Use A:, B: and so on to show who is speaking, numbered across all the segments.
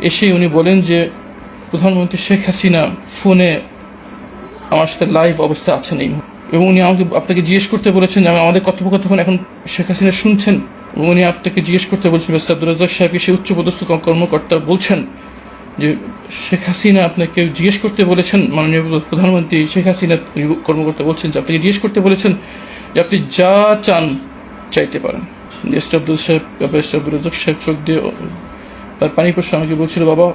A: এসে উনি বলেন যে, প্রধানমন্ত্রী শেখ হাসিনা ফোনে আমার সাথে লাইভ অবস্থা আছেন এই এবং উনি আমাকে, আপনাকে জিজ্ঞেস করতে বলেছেন যে আমাদের কথোপকথন এখন শেখ হাসিনা শুনছেন? উনি আপনাকে জিজ্ঞেস করতে বলছেন আব্দুল রাজাক সাহেবকে সে উচ্চপদস্থ কর্মকর্তা বলছেন যে, শেখ হাসিনা আপনাকে জিজ্ঞেস করতে বলেছেন, মাননীয় প্রধানমন্ত্রী শেখ হাসিনা কর্মকর্তা বলছেন যে, আপনাকে জিজ্ঞেস করতে বলেছেন যে, আপনি যা চান চাইতে পারেন। সাহেব সাহেব চোখ দিয়ে তার পানি প্রশ্ন আমাকে বলছিল, বাবা,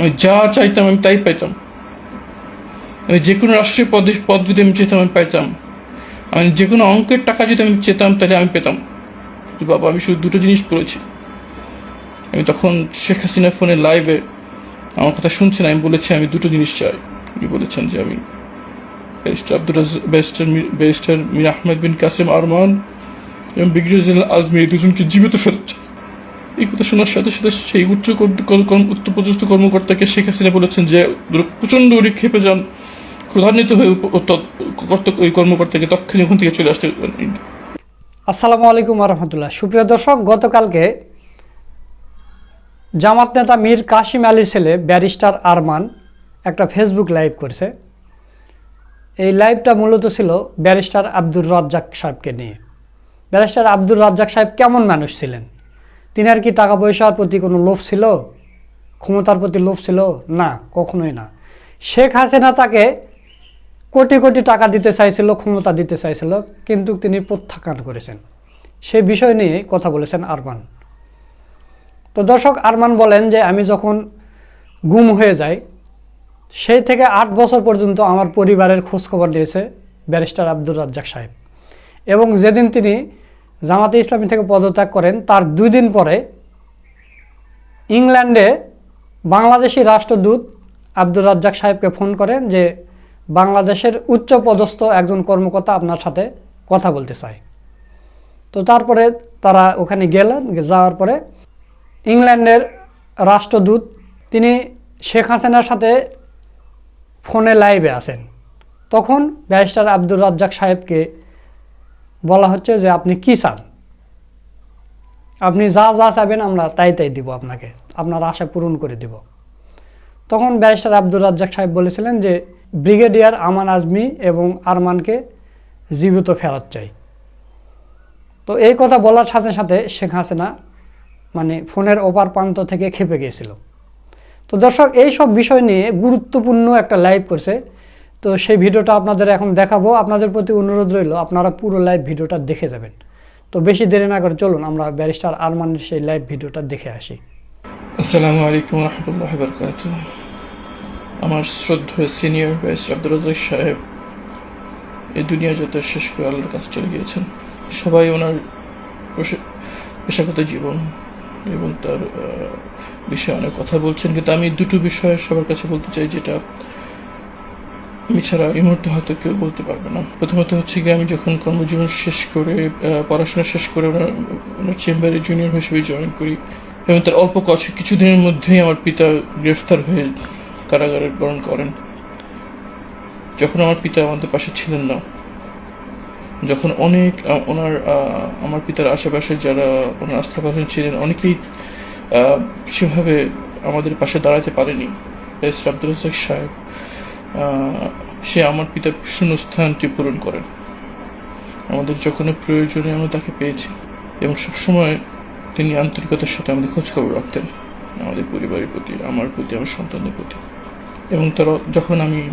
A: আমি যা চাইতাম, আমি তাই পাইতাম। আমি যে কোনো রাষ্ট্রীয় পদ পদ যদি আমি চেতাম আমি পাইতাম। আমি যে কোনো অঙ্কের টাকা যদি আমি চেতাম তাহলে আমি পেতাম। বাবা, আমি শুধু দুটো জিনিস পড়েছি আমি তখন শেখ হাসিনা ফোনে লাইভে আমার কথা শুনছেন, আমি বলেছি, আমি দুটো জিনিস চাই। উনি বলেছেন যে, আমি ব্যারিস্টার আব্দুল রাজ- ব্যারিস্টার মীর আহমেদ বিন কাসেম আরমান এবং ব্রিগেডিয়ার এই দুজনকে জীবিত চাই। এই কথা শোনার সাথে সাথে সেই উচ্চ উচ্চপদস্থ কর্মকর্তাকে শেখ হাসিনা বলেছেন যে প্রচণ্ড উনি খেপে যান, ক্রধান্বিত হয়ে ওই কর্মকর্তাকে তৎক্ষণাৎ ওখান থেকে চলে আসতে
B: আসসালামু আলাইকুম রহমতুল্লাহ সুপ্রিয় দর্শক, গতকালকে জামাত নেতা মীর কাশিম আলীর ছেলে ব্যারিস্টার আরমান একটা ফেসবুক লাইভ করেছে। এই লাইভটা মূলত ছিল ব্যারিস্টার আব্দুর রাজ্জাক সাহেবকে নিয়ে। ব্যারিস্টার আব্দুর রাজ্জাক সাহেব কেমন মানুষ ছিলেন? তিনি আর কি টাকা পয়সার প্রতি কোনো লোভ ছিল? ক্ষমতার প্রতি লোভ ছিল? না, কখনোই না। শেখ হাসিনা তাকে কোটি কোটি টাকা দিতে চাইছিল, ক্ষমতা দিতে চাইছিল, কিন্তু তিনি প্রত্যাখ্যান করেছেন। সে বিষয় নিয়ে কথা বলেছেন আরমান। তো দর্শক, আরমান বলেন যে, আমি যখন গুম হয়ে যাই, সেই থেকে আট বছর পর্যন্ত আমার পরিবারের খোঁজখবর নিয়েছে ব্যারিস্টার আব্দুর রাজ্জাক সাহেব। এবং যেদিন তিনি জামাতে ইসলামী থেকে পদত্যাগ করেন। তার দুই দিন পরে ইংল্যান্ডে বাংলাদেশি রাষ্ট্রদূত আব্দুর রাজ্জাক সাহেবকে ফোন করেন যে, বাংলাদেশের উচ্চ পদস্থ একজন কর্মকর্তা আপনার সাথে কথা বলতে চায়। তো তারপরে তারা ওখানে গেলেন, যাওয়ার পরে ইংল্যান্ডের রাষ্ট্রদূত, তিনি শেখ হাসিনার সাথে ফোনে লাইভে আসেন তখন ব্যারিস্টার আব্দুর রাজ্জাক সাহেবকে বলা হচ্ছে যে আপনি কী চান? আপনি যা যা চাইবেন আমরা তাই তাই দিব আপনাকে। আপনার আশা পূরণ করে দিব। তখন ব্যারিস্টার আব্দুর রাজ্জাক সাহেব বলেছিলেন যে, ব্রিগেডিয়ার আমান আজমি এবং আরমানকে জীবিত ফেরত চাই। তো এই কথা বলার সাথে সাথে শেখ হাসিনা মানে ফোনের ওপার প্রান্ত থেকে খেপে গিয়েছিল। তো দর্শক এই সব বিষয় নিয়ে গুরুত্বপূর্ণ একটা লাইভ করছে তো সেই ভিডিওটা আপনাদের এখন দেখাবো। আপনাদের প্রতি অনুরোধ রইল, আপনারা পুরো লাইভ ভিডিওটা দেখে যাবেন। তো বেশি দেরি না করে চলুন, আমরা ব্যারিস্টার আরমানের সেই লাইভ ভিডিওটা দেখে আসি।
A: আসসালামু আলাইকুম রহমতুল্লাহ বরকাত আমার শ্রদ্ধেয় সিনিয়র ব্যারিস্টার আব্দুল রাজাক সাহেব, এই দুনিয়া যত শেষ করে আল্লাহর কাছে চলে গিয়েছেন। সবাই ওনার পেশা- পেশাগত জীবন এবং তার বিষয়ে অনেক কথা বলছেন। কিন্তু আমি দুটো বিষয়ে সবার কাছে বলতে চাই, যেটা আমি ছাড়া এই মুহূর্তে হয়তো কেউ বলতে পারবে না। প্রথমত হচ্ছে গিয়ে আমি যখন কর্মজীবন শেষ করে পড়াশোনা শেষ করে ওনার ওনার চেম্বারে জুনিয়র হিসেবে জয়েন করি এবং তার অল্প কিছু কিছুদিনের মধ্যেই আমার পিতা গ্রেফতার হয়ে কারাগারে বরণ করেন। যখন আমার পিতা আমাদের পাশে ছিলেন না, যখন অনেক ওনার আমার পিতার আশেপাশে যারা ওনার আস্থাভাজন ছিলেন, অনেকেই সেভাবে আমাদের পাশে দাঁড়াতে পারেনি। এস আব্দুল সাহেব সে আমার পিতার শূন্যস্থানটি পূরণ করেন। আমাদের যখন প্রয়োজনে আমরা তাকে পেয়েছি এবং সবসময় তিনি আন্তরিকতার সাথে আমাদের খোঁজখবর রাখতেন, আমাদের পরিবারের প্রতি, আমার প্রতি, আমার সন্তানদের প্রতি। এবং তারা যখন আমি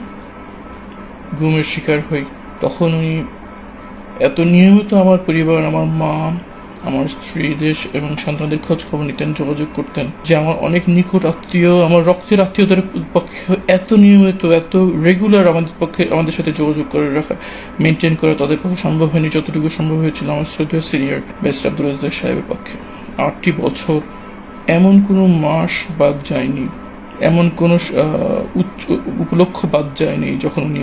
A: ঘুমের শিকার হই, তখন উনি এত নিয়মিত আমার পরিবার, আমার মা আমার স্ত্রী, দেশ এবং সন্তানদের খোঁজ খবর নিতেন, যোগাযোগ করতেন, যে আমার অনেক নিকট আত্মীয়, আমার রক্তের আত্মীয়দের পক্ষে এত নিয়মিত, এত রেগুলার আমাদের পক্ষে আমাদের সাথে যোগাযোগ করে রাখা মেনটেন করা তাদের পক্ষে সম্ভব হয়নি, যতটুকু সম্ভব হয়েছিল আমার শ্রদ্ধেয় সিনিয়র বেস্ট আব্দুল রাজাক সাহেবের পক্ষে। আটটি বছর এমন কোনো মাস বাদ যায়নি, এমন কোনো উপলক্ষ বাদ যায়নি যখন উনি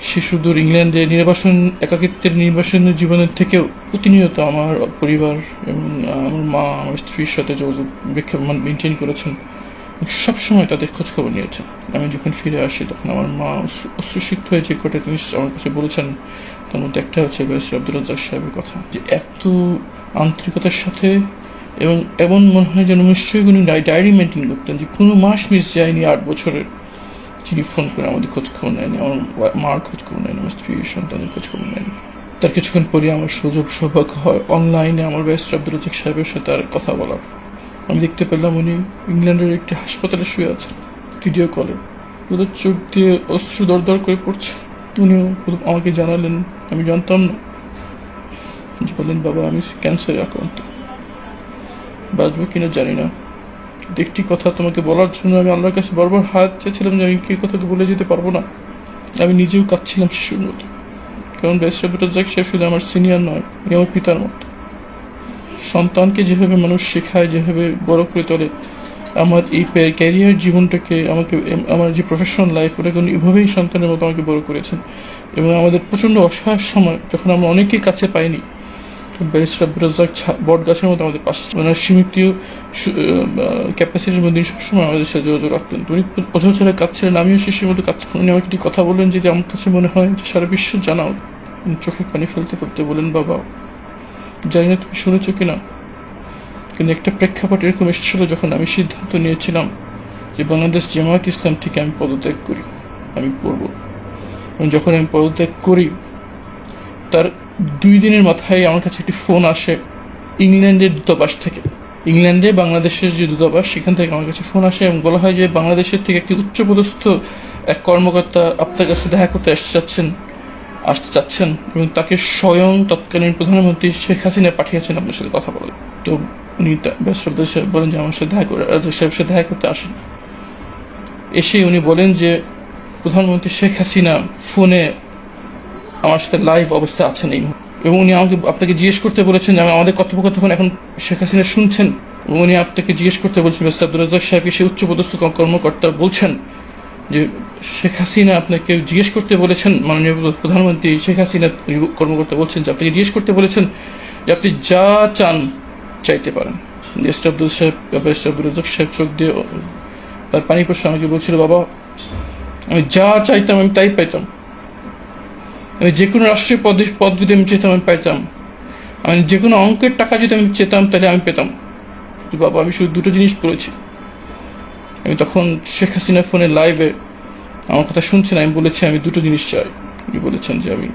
A: সে সুদূর ইংল্যান্ডে নির্বাসন, একাকিত্বের নির্বাসনের জীবনের থেকেও প্রতিনিয়ত আমার পরিবার এবং আমার মা, আমার স্ত্রীর সাথে যোগাযোগ মেনটেন করেছেন। সবসময় তাদের খোঁজ খবর নিয়েছেন। আমি যখন ফিরে আসি, তখন আমার মা অশ্রু- অশ্রুসিক্ত হয়ে যে কটা জিনিস আমার কাছে বলেছেন, তার মধ্যে একটা হচ্ছে ব্যারিস্টার আব্দুল রাজ্জাক সাহেবের কথা। যে এত আন্তরিকতার সাথে এবং এমন মনে হয় যেন নিশ্চয়ই কোনো ডায়েরি মেনটেন করতেন যে কোনো মাস মিস যায়নি আট বছরের। যিনি ফোন করে আমাদের খোঁজ খবর নেয়নি আমার মার খোঁজ খবর নেয়নি আমার স্ত্রী সন্তানের খোঁজ খবর নেয়নি তার কিছুক্ষণ পরে আমার সুযোগ সৌভাগ্য হয় অনলাইনে আমার ব্যাস্ট আব্দুল রাজাক সাহেবের সাথে আর কথা বলার আমি দেখতে পেলাম উনি ইংল্যান্ডের একটি হাসপাতালে শুয়ে আছেন ভিডিও কলে ওদের চোখ দিয়ে অশ্রু দরদর করে পড়ছে উনিও আমাকে জানালেন আমি জানতাম না বললেন বাবা আমি ক্যান্সারে আক্রান্ত বাঁচবো কিনা জানি না একটি কথা তোমাকে বলার জন্য আমি আল্লাহর কাছে বারবার হাত চেয়েছিলাম যে আমি কি কথাটা বলে যেতে পারব না। আমি নিজেও কাঁদছিলাম শিশুর মতো। কারণ বেসরবিটা যাক সাহেব শুধু আমার সিনিয়র নয় উনি আমার পিতার মতো। সন্তানকে যেভাবে মানুষ শেখায়, যেভাবে বড় করে তোলে, আমার এই ক্যারিয়ার জীবনটাকে আমাকে আমার যে প্রফেশনাল লাইফ ওটাকে এভাবেই সন্তানের মতো আমাকে বড় করেছেন। এবং আমাদের প্রচণ্ড অসহায় সময়, যখন আমরা অনেকেই কাছে পাইনি ব্যারিস্টার আব্দুল রাজ্জাক ছা- বট গাছের মতো আমাদের পাশে। ওনার সীমিত ক্যাপাসিটির মধ্যে সবসময় আমাদের সাথে যোগাযোগ রাখতেন। উনি অঝর ছেড়ে কাঁদছিলেন আমিও শিশুর মতো কাঁদছিলাম উনি আমাকে একটি কথা বললেন যেটি আমার কাছে মনে হয় যে সারা বিশ্ব জানাও উনি চোখে পানি ফেলতে ফেলতে বলেন বাবা, জানি না তুমি শুনেছো কিনা, কিন্তু একটা প্রেক্ষাপট এরকম এসেছিল যখন আমি সিদ্ধান্ত নিয়েছিলাম যে বাংলাদেশ জামায়াত ইসলাম থেকে আমি পদত্যাগ করি, আমি করব। এবং যখন আমি পদত্যাগ করি, তার দুই দিনের মাথায় আমার কাছে একটি ফোন আসে ইংল্যান্ডের দূতাবাস থেকে। ইংল্যান্ডে বাংলাদেশের যে দূতাবাস, সেখান থেকে আমার কাছে ফোন আসে এবং বলা হয় যে বাংলাদেশের থেকে একটি উচ্চপদস্থ এক কর্মকর্তা আপনার কাছে দেখা করতে আসতে চাচ্ছেন আসতে চাচ্ছেন এবং তাকে স্বয়ং তৎকালীন প্রধানমন্ত্রী শেখ হাসিনা পাঠিয়েছেন আপনার সাথে কথা বলে তো উনি সাহেব বলেন যে আমার সাথে দেখা করে, রাজা সাহেবের সাথে দেখা করতে আসেন। এসে উনি বলেন যে প্রধানমন্ত্রী শেখ হাসিনা ফোনে আমার সাথে লাইভ অবস্থা আছেন এই। এবং উনি আমাকে আপনাকে জিজ্ঞেস করতে বলেছেন যে আমি আমাদের কথোপকথন এখন শেখ হাসিনা শুনছেন। এবং উনি আপনাকে জিজ্ঞেস করতে বলছেন, মিস্টার আব্দুল রাজাক সাহেবকে সে উচ্চপদস্থ কর্মকর্তা বলছেন যে শেখ হাসিনা আপনাকে জিজ্ঞেস করতে বলেছেন, মাননীয় প্রধানমন্ত্রী শেখ হাসিনা কর্মকর্তা বলছেন যে আপনাকে জিজ্ঞেস করতে বলেছেন যে আপনি যা চান চাইতে পারেন। মিস্টার আব্দুল সাহেব, মিস্টার আব্দুল রাজাক সাহেব চোখ দিয়ে তার পানি প্রশ্ন আমাকে বলছিল, বাবা, আমি যা চাইতাম আমি তাই পাইতাম। আমি যে কোনো রাষ্ট্রীয় পদ পদ যদি আমি চেতাম, আমি পাইতাম। আমি যে কোনো অঙ্কের টাকা যদি আমি চেতাম, তাহলে আমি পেতাম। বাবা, আমি শুধু দুটো জিনিস পড়েছি আমি তখন শেখ হাসিনা ফোনে লাইভে আমার কথা শুনছেন, আমি বলেছি, আমি দুটো জিনিস চাই। উনি বলেছেন যে, আমি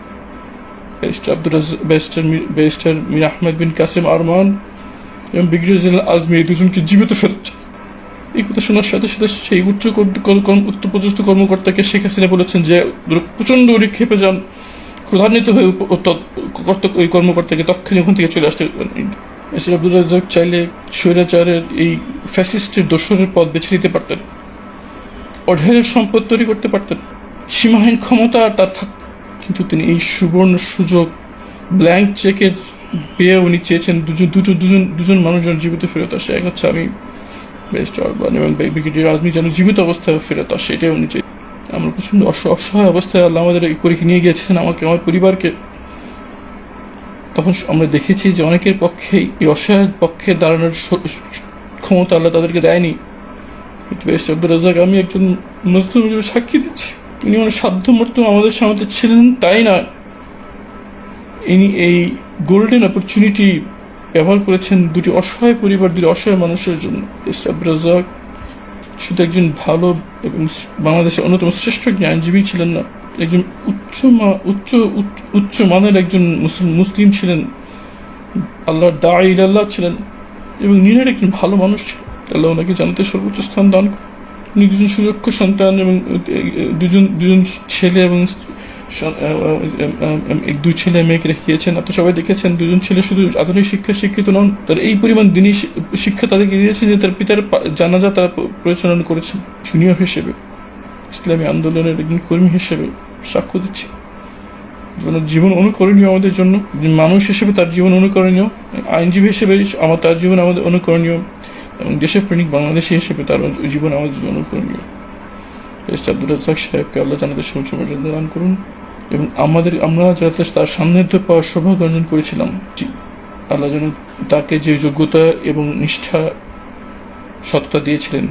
A: barrister Abdul barrister barrister Mir Ahmed Bin Kasim Arman এবং ব্রিগেডিয়ার আজমি এই দুজনকে জীবিত ফেরত এই কথা শোনার সাথে সাথে সেই উচ্চ উচ্চপদস্থ কর্মকর্তাকে শেখ হাসিনা বলেছেন যে প্রচণ্ড উনি খেপে যান। ক্রধান্বিত হয়ে ওই কর্মকর্তাকে তৎক্ষণাৎ ওখান থেকে চলে আসতে এসে আব্দুল রাজ্জাক চাইলে স্বৈরাচারের এই ফ্যাসিস্টের দোসরের পদ বেছে নিতে পারতেন। অঢেলের সম্পদ তৈরি করতে পারতেন। সীমাহীন ক্ষমতা আর তার থাক কিন্তু তিনি এই সুবর্ণ সুযোগ ব্ল্যাঙ্ক চেকের পেয়ে উনি চেয়েছেন দুজন দুটো দুজন দুজন মানুষজন জীবিত ফেরত আসে। এক হচ্ছে আমি ব্যারিস্টার আরবান এবং ব্রিগেডিয়ার আজমি যেন জীবিত অবস্থায় ফেরত আসে, এটাই উনি চেয়ে আমরা প্রচণ্ড অস- অসহায় অবস্থায় আল্লাহ আমাদের পরীক্ষা নিয়ে গিয়েছেন, আমাকে, আমার পরিবারকে। তখন আমরা দেখেছি যে অনেকের পক্ষেই এই অসহায় পক্ষে দাঁড়ানোর ক্ষমতা আল্লাহ তাদেরকে দেয়নি। আমি একজন মজদুর হিসেবে সাক্ষী দিচ্ছি। ইনি মানে সাধ্য মতো আমাদের সামনে ছিলেন, তাই না? ইনি এই গোল্ডেন অপরচুনিটি ব্যবহার করেছেন দুটি অসহায় পরিবার, দুটি অসহায় মানুষের জন্য। আব্দুল রাজাক শুধু একজন ভালো এবং বাংলাদেশের অন্যতম শ্রেষ্ঠ জ্ঞানজীবী ছিলেন না, একজন উচ্চ উচ্চ, উচ্চ- মানের একজন মুসলিম ছিলেন। আল্লাহর দায় আল্লাহ ছিলেন এবং নিনের একজন ভালো মানুষ ছিলেন। আল্লাহ ওনাকে জানতে সর্বোচ্চ স্থান দান উনি দুজন সুযোগ্য সন্তান এবং দুজন দুজন ছেলে এবং দুই ছেলে মেয়েকে রেখেছেন আপনি সবাই দেখেছেন, দুজন ছেলে শুধু আধুনিক শিক্ষা শিক্ষিত নন, তার এই পরিমাণ দিনই শিক্ষা তাদেরকে দিয়েছে যে তার পিতার জানাজা তারা পরিচালনা করেছেন। জুনিয়র হিসেবে, ইসলামী আন্দোলনের একজন কর্মী হিসেবে সাক্ষ্য দিচ্ছি। জীবন অনুকরণীয় আমাদের জন্য মানুষ হিসেবে তার জীবন অনুকরণীয়, আইনজীবী হিসেবে আমার তার জীবন আমাদের অনুকরণীয়, এবং দেশের প্রেমিক বাংলাদেশি হিসেবে তার জীবন আমাদের জন্য অনুকরণীয়। এস আব্দুল রাজাক সাহেবকে আল্লাহ জানাতে সৌচ মর্যাদা দান করুন। এবং আমাদের, আমরা যারা তার সান্নিধ্য পাওয়ার সৌভাগ্য অর্জন করেছিলাম আল্লাহ যেন তাকে যে যোগ্যতা এবং নিষ্ঠা, সততা দিয়েছিলেন,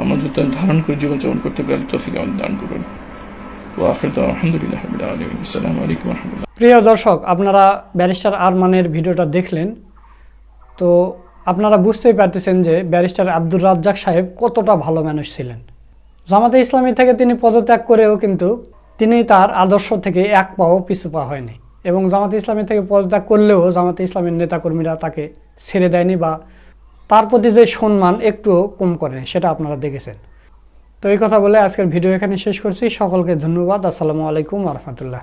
A: আমরা যদি তা ধারণ করে জীবনযাপন করতে পারি তৌফিক আমাদের দান করুন।
B: প্রিয় দর্শক, আপনারা ব্যারিস্টার আরমানের ভিডিওটা দেখলেন। তো আপনারা বুঝতেই পারতেছেন যে ব্যারিস্টার আব্দুর রাজ্জাক সাহেব কতটা ভালো মানুষ ছিলেন। জামাতে ইসলামী থেকে তিনি পদত্যাগ করেও কিন্তু তিনি তার আদর্শ থেকে এক পাও পিছু পা হয়নি এবং জামাতে ইসলামী থেকে পদত্যাগ করলেও জামাতে ইসলামের নেতাকর্মীরা তাকে ছেড়ে দেয়নি বা তার প্রতি যে সম্মান একটুও কম করেনি, সেটা আপনারা দেখেছেন। তো এই কথা বলে আজকের ভিডিও এখানে শেষ করছি। সকলকে ধন্যবাদ। আসসালামু আলাইকুম রহমতুল্লাহ।